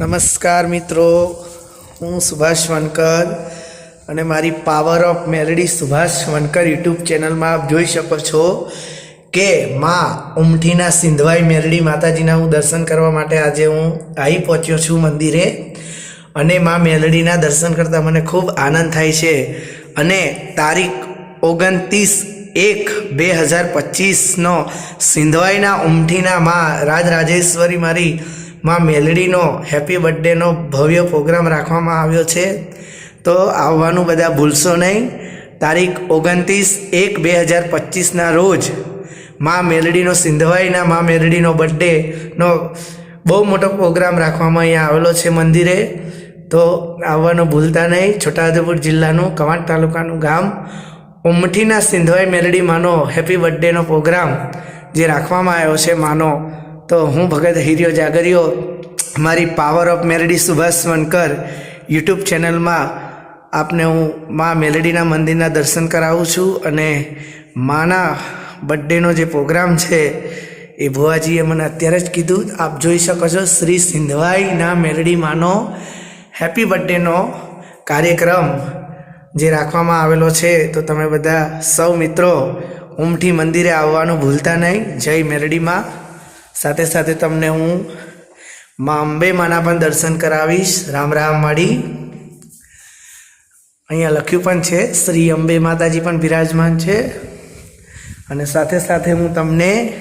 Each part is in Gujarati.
નમસ્કાર મિત્રો, હું સુભાષ વનકર અને મારી power of Meldi Subhash Vankar YouTube ચેનલમાં આપ જોઈ શકો છો કે માં ઉમઠીના સિંધવાઈ મેલડી માતાજીના હું દર્શન કરવા માટે આજે હું આવી પહોંચ્યો છું મંદિરે અને માં મેલડીના દર્શન કરતાં મને ખૂબ આનંદ થાય છે. અને તારીખ ઓગણત્રીસ એક બે હજાર પચીસનો સિંધવાઈના ઉમઠીના માં રાજરાજેશ્વરી મારી માં મેલડીનો હેપી બર્થડેનો ભવ્ય પ્રોગ્રામ રાખવામાં આવ્યો છે. તો આવવાનું બધા ભૂલશો નહીં. તારીખ ઓગણત્રીસ એક બે હજાર પચીસના રોજમાં મેલડીનો સિંધવાઈના માં મેલડીનો બર્થડેનો બહુ મોટો પ્રોગ્રામ રાખવામાં અહીંયા આવેલો છે મંદિરે. તો આવવાનું ભૂલતા નહીં. છોટાઉદેપુર જિલ્લાનું કવાંટ તાલુકાનું ગામ ઉમઠીના સિંધવાઈ મેલડી માનો હેપી બર્થડેનો પ્રોગ્રામ જે રાખવામાં આવ્યો છે માનો, તો હું ભગત હિરિયો જાગરિયો, મારી power of Meldi Subhash Vankar YouTube ચેનલમાં આપને હું મા મેલડીના મંદિરના દર્શન કરાવું છું અને માના બર્થડેનો જે પ્રોગ્રામ છે એ ભુવાજીએ મને અત્યારે જ કીધું, આપ જોઈ શકો છો શ્રી સિંધવાઈના મેલડી માનો હેપી બર્થડેનો કાર્યક્રમ. જે રાખવામાં આવેલો છે, તો તમે બધા સૌ મિત્રો ઉમઠી મંદિરે આવવાનું ભૂલતા નહીં. જય મેરડીમાં. સાથે સાથે તમને હું મા અંબે માના પણ દર્શન કરાવીશ. રામ રામ માડી. અહીંયા લખ્યું પણ છે, શ્રી અંબે માતાજી પણ બિરાજમાન છે. અને સાથે સાથે હું તમને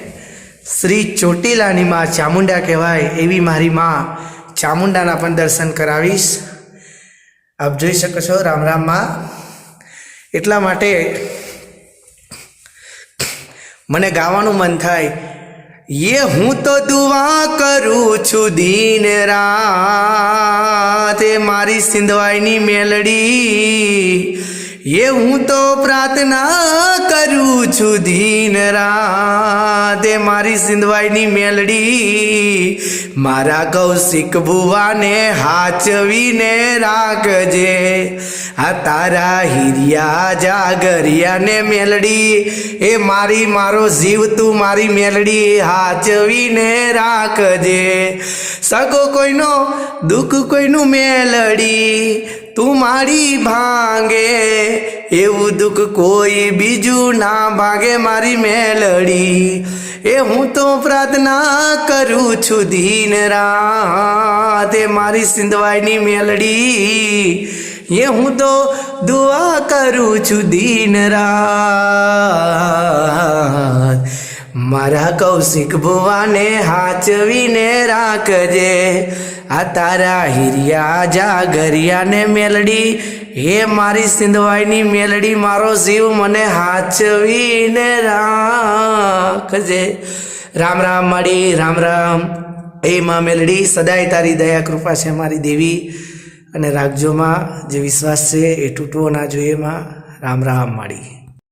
શ્રી ચોટીલાની માં ચામુંડા કહેવાય એવી મારી માં ચામુંડાના પણ દર્શન કરાવીશ. આપ જોઈ શકો છો રામ રામમાં એટલા માટે મને ગાવાનું મન થાય. યે હું તો દુઆ કરું છું દીન રાત એ મારી સિંધવાઈની મેલડી. યે હું તો પ્રાર્થના કરું છું દીન રાત. એ મારી સિંધવાઈની મેલડી મારા કૌશિક ભુવાને હાચવીને રાખજે. આ તારા હિરિયા જાગરિયાને મેલડી, એ મારી, મારો જીવ તું મારી મેલડી, હાચવીને રાખજે. સગો કોઈનો, દુઃખ કોઈનું મેલડી તું મારી ભાંગે, એવું દુઃખ કોઈ બીજું ના ભાગે મારી મેલડી. એ હું તો પ્રાર્થના કરું છું દીન રાત, એ મારી સિંધવાઈની મેલડી. એ હું તો દુઆ કરું છું દીન રાત. મારા કૌશિક ભુવાને હાચવીને રાખજે. આ તારા હિરિયા જાગરિયાને મેલડી હે મારી સિંધવાઈની મેલડી, મારો જીવ મને હાચવીને રાખજે. રામ રામ માડી, રામ રામ. એ માં મેલડી, સદાય તારી દયા કૃપા છે મારી દેવી. અને રાખજોમાં જે વિશ્વાસ છે એ તૂટવો ના જોઈએ માં. રામ રામ માડી.